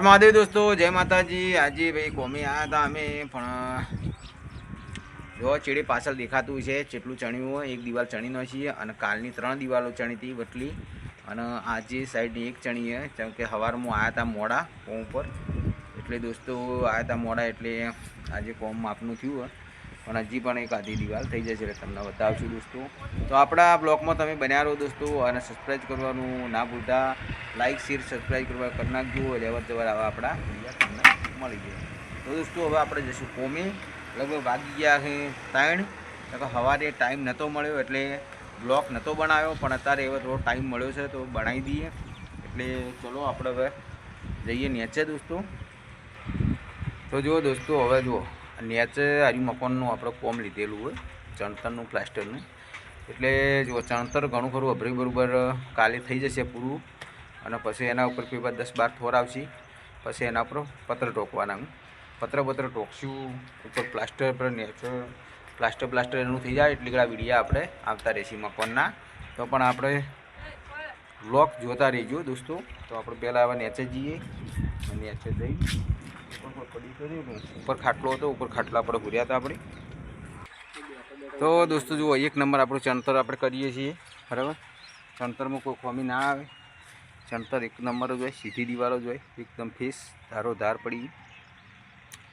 મહાદેવ દોસ્તો, જય માતાજી. આજે ભાઈ કોમી આવ્યા હતા અમે, પણ, જો ચીડી પાછળ દેખાતું છે, જેટલું ચણ્યું હોય, એક દિવાલ ચણીનો છીએ અને કાલની ત્રણ દિવાલો ચણી હતી, વટલી. અને આજે સાઈડની એક ચણી જેમ કે સવારમાં આવ્યા હતા મોડા, કોમ ઉપર. એટલે દોસ્તો આવ્યા હતા મોડા એટલે આજે કોમ માપનું થયું પણ હજી પણ એક આધી દિવાલ થઈ જશે એટલે તમને બતાવશું દોસ્તો. તો આપણા બ્લોગમાં તમે બન્યા રહો દોસ્તો અને સબસ્ક્રાઈબ કરવાનું ના ભૂલતા. લાઈક શેર સબસ્ક્રાઈબ કરવા કરી નાખજો. લેવર જવર આવા આપણા વીડિયો તમને મળી જાય. તો દોસ્તો, હવે આપણે જઈશું કોમે. લગભગ વાગી ગયા છે ત્રણ. સવારે ટાઈમ નહોતો મળ્યો એટલે બ્લોક નહોતો બનાવ્યો, પણ અત્યારે એવો થોડો ટાઈમ મળ્યો છે તો બનાવી દઈએ. એટલે ચલો આપણે હવે જઈએ નીચે દોસ્તો. તો જુઓ દોસ્તો, હવે જુઓ. નીચે હરી મકાનનું આપણે કોમ લીધેલું હોય, ચણતરનું પ્લાસ્ટરનું એટલે જુઓ, ચણતર ઘણું ખરું અભરી બરાબર કાલે થઈ જશે પૂરું. અને પછી એના ઉપર પેપર દસ બાર થોર આવશે. પછી એના ઉપર પત્ર ટોકવાના. પત્ર પત્ર ટોકશું, ઉપર પ્લાસ્ટર પર નેચર પ્લાસ્ટર પ્લાસ્ટર એનું થઈ જાય, એટલે ઘણા વિડીયા આપણે આવતા રહેશે મકાનના તો પણ આપણે બ્લોક જોતા રહીજો દોસ્તો. તો આપણે પહેલાં આવા નેચે જઈએ. નીચે જઈ ઉપર ખાટલો હતો, ઉપર ખાટલા આપણે ભર્યા હતા આપણે. તો દોસ્તો જુઓ, એક નંબર આપણું ચણતર આપણે કરીએ છીએ. બરાબર? ચણતરમાં કોઈ ખોમી ના આવે. ચણતર એક નંબર જ હોય, સીધી દિવાલો જોઈએ એકદમ ફેસ ધારો ધાર પડી.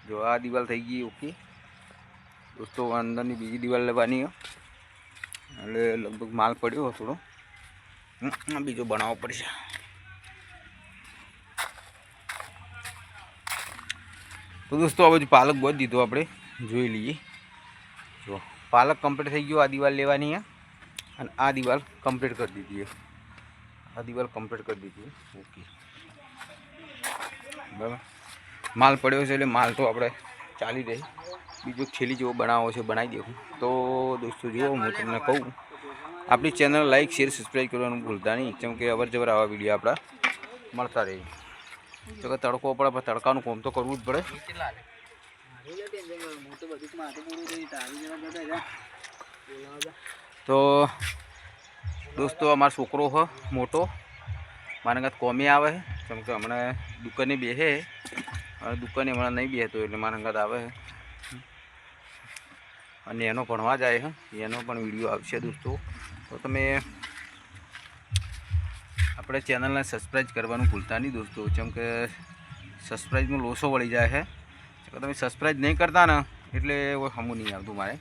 જો આ દિવાલ થઈ ગઈ, ઓકે. દોસ્તો, અંદરની બીજી દિવાલ લેવાની. એટલે લગભગ માલ પડ્યો થોડો. બીજો બનાવવો પડશે. તો દોસ્તો બધું પાલક બહુ દીધો આપણે. જોઈ લઈએ. જો, પાલક કમ્પ્લીટ થઈ ગયો, આ દિવાલ લેવાની અને આ દિવાલ કમ્પ્લીટ કરી દીધી આ દિવાલ કમ્પ્લીટ કરી દીધી. ઓકે. બરાબર. માલ પડ્યો છે એટલે માલ તો આપણે ચાલી રહે. બીજું છેલ્લી જેવો બનાવો છે, બનાવી દેવું. તો દોસ્તો, જુઓ, હું તમને કહું. આપણી ચેનલ લાઈક શેર સબસ્ક્રાઈબ કરવાનું ભૂલતા નહીં. કેમ કે અવરજવર આવા વીડિયો આપણા મળતા રહે. તો કે તડકો પડે, પણ તડકાનું કોમ તો કરવું જ પડે. તો દોસ્તો, અમારો છોકરો હ, મોટો. મારા કાંઈ કોમી આવે છે. કેમ કે હમણાં દુકાને બેસે અને દુકાને હમણાં નહીં બેસતો એટલે મારા કાંઈ આવે છે. અને એનો ભણવા જાય છે. એનો પણ વીડિયો આવશે દોસ્તો. તો તમે આપણે ચેનલને સબસ્ક્રાઈબ કરવાનું ભૂલતા નહીં દોસ્તો. કેમ કે સબસ્ક્રાઈબનો લોસો વળી જાય છે. તમે સબસ્ક્રાઈબ નહીં કરતા ને, એટલે હમું નહીં આવતું મારે.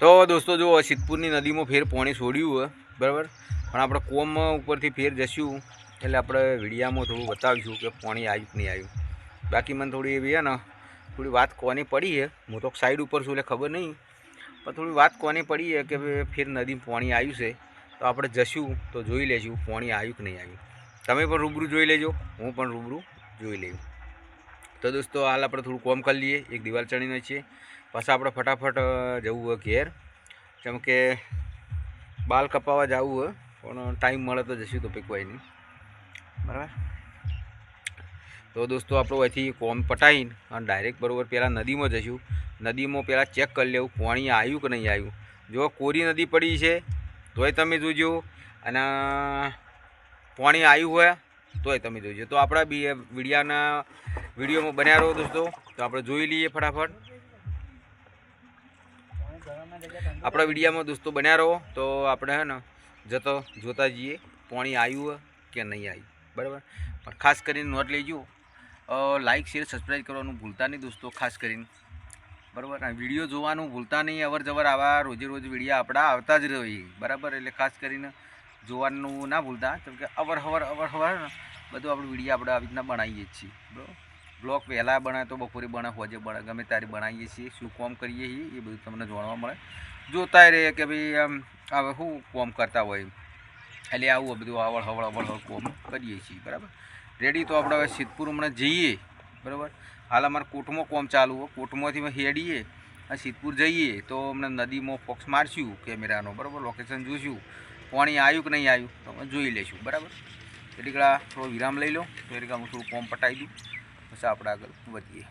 તો દોસ્તો જો સિદ્ધપુરની નદીમાં ફેર પાણી છોડ્યું બરાબર? પણ આપણે કોમ ઉપરથી ફેર જશું, એટલે આપણે વિડીયામાં થોડું બતાવીશું કે પાણી આવ્યું કે નહીં આવ્યું બાકી મને થોડી એવી છે ને, થોડી વાત કોની પડી છે હું તો સાઈડ ઉપર છું એટલે ખબર નહીં. પણ થોડી વાત કોની પડી છે કે ફેર નદીમાં પાણી આવ્યું છે, તો આપણે જશું, તો જોઈ લેશું પાણી આવ્યું કે નહીં આવ્યું. તમે પણ રૂબરૂ જોઈ લેજો, હું પણ રૂબરૂ જોઈ લઉં તો દોસ્તો, હાલ આપણે થોડું કોમ કરી લઈએ. એક દિવાલ ચણીને છીએ પછી આપણે ફટાફટ જવું હોય ઘેર. જેમ કે બાલ કપાવવા જવું હોય પણ ટાઈમ મળે તો જશું તો પીકવાય નહીં. બરાબર? તો દોસ્તો, આપણું અહીંથી કોમ પટાવીને અને ડાયરેક્ટ બરાબર પહેલાં નદીમાં જઈશું નદીમાં પહેલાં ચેક કરી લેવું, પાણી આવ્યું કે નહીં આવ્યું. જો કોરી નદી પડી છે, તોય તમે જોજો. અને પાણી આવ્યું હોય, તોય તમે જોજો. તો આપણા બી વિડીયાના વિડીયોમાં બન્યા રહો દોસ્તો. તો આપણે જોઈ લઈએ ફટાફટ. આપણા વિડીયામાં દોસ્તો બન્યા રહો. તો આપણે હે ને જતો જોતા જઈએ પાણી આવ્યું કે નહીં આવ્યું. બરાબર? પણ ખાસ કરીને નોટ લેજો. લાઇક શેર સબસ્ક્રાઈબ કરવાનું ભૂલતા નહીં દોસ્તો, ખાસ કરીને. બરાબર? આ વીડિયો જોવાનું ભૂલતા નહીં. અવર જવર આવા રોજે રોજ વિડીયા આપણા આવતા જ રહીએ બરાબર? એટલે ખાસ કરીને જોવાનું ના ભૂલતા. કેમ કે અવર હવર અવર હવર બધું આપણે વીડિયો આપણે આવી રીતના બનાવીએ છીએ. બરાબર? બ્લોગ વહેલા બને તો બપોરે બને, હોજે બને, ગમે ત્યારે બનાવીએ છીએ. શું કોમ કરીએ છીએ એ બધું તમને જાણવા મળે. જોતા રહે કે ભાઈ આમ, હવે શું કોમ કરતા હોય એટલે આવું બધું આવડ હવળ અવળ હવળ કોમ કરીએ છીએ, બરાબર? રેડી તો આપણે હવે સિદ્ધપુર હમણાં જઈએ, બરાબર? હાલ અમારે કોટમાં કોમ ચાલુ હોય. કોટમાંથી અમે હેડીએ અને સિદ્ધપુર જઈએ તો અમને નદીમાં ફોક્સ મારશું, કેમેરાનો, બરાબર? લોકેશન જોઈશું પાણી આવ્યું કે નહીં આવ્યું, તો અમે જોઈ લઈશું, બરાબર? એટલે થોડો વિરામ લઈ લો. તો એટલે હું થોડું કોમ પટાવી દઉં. પછી આપણે આગળ વધીએ.